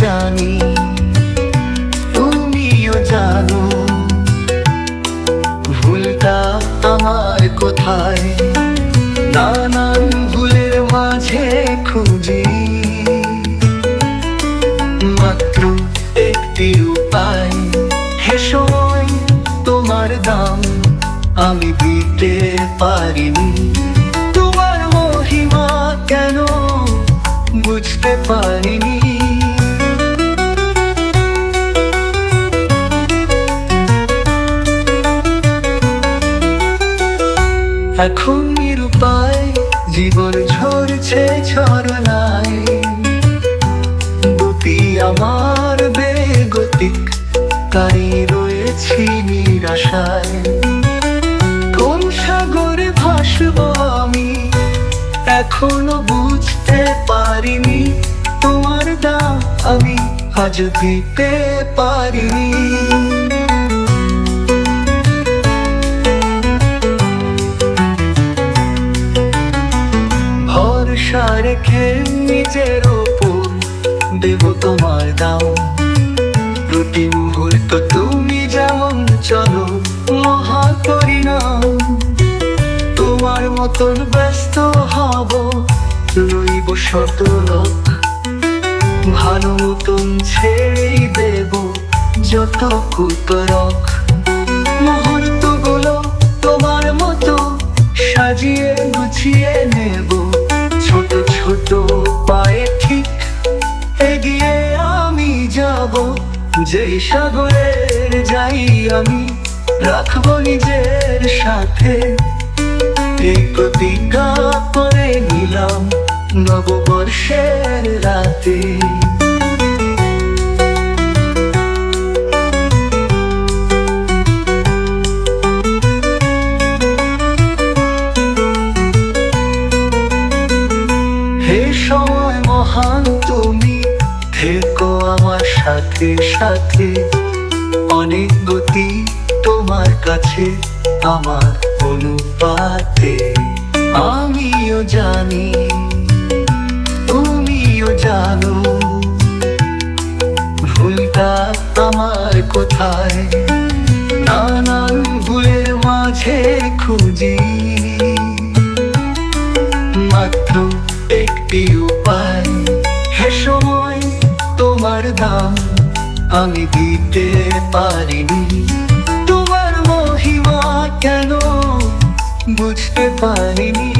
জানি, তুমিও জানো, ভুলটা আমার কোথায়? নানান ভুলের মাঝে খুঁজি, মাত্র একটি উপায় হেসোয় তোমার দাম, আমি দিতে পারিনি। তোমার মহিমা কেন বুঝতে পারিনি? এখন নিরুপায় জীবন ঝরছে ঝরনায়। দুটি আমার বেগতিক তাই রয়েছি নিরাশায়। কোন সাগরে ভাসব আমি, এখনও বুঝতে পারিনি। তোমার দাম আমি আজ দিতে পারিনি। রেখে নিজের ওপর দেব তোমার দাম প্রতি মুহূর্ত তুমি যেমন চলো মহা পরিণাম তোমার মতন ব্যস্ত হব, রইব শতলোক ভালো মতন ছেড়েই দেব যত কুতরক। মুহূর্তগুলো তোমার মতো সাজিয়ে গুছিয়ে যাব যেই সাগরের যাই আমি, রাখব নিজের সাথে। প্রতিজ্ঞা করে নিলাম নববর্ষের রাতে। হে সময় মহান সাথে সাথে অনেক গতি তোমার কাছে আমার অনুপাতে। আমিও জানি, তুমিও জানো, ভুলটা আমার কোথায়? নানান ভুলের মাঝে খুঁজি। মাত্র একটি উপায় হে সময় তোমার দাম আমি দিতে পারিনি। তোমার মহিমা কেন বুঝতে পারিনি?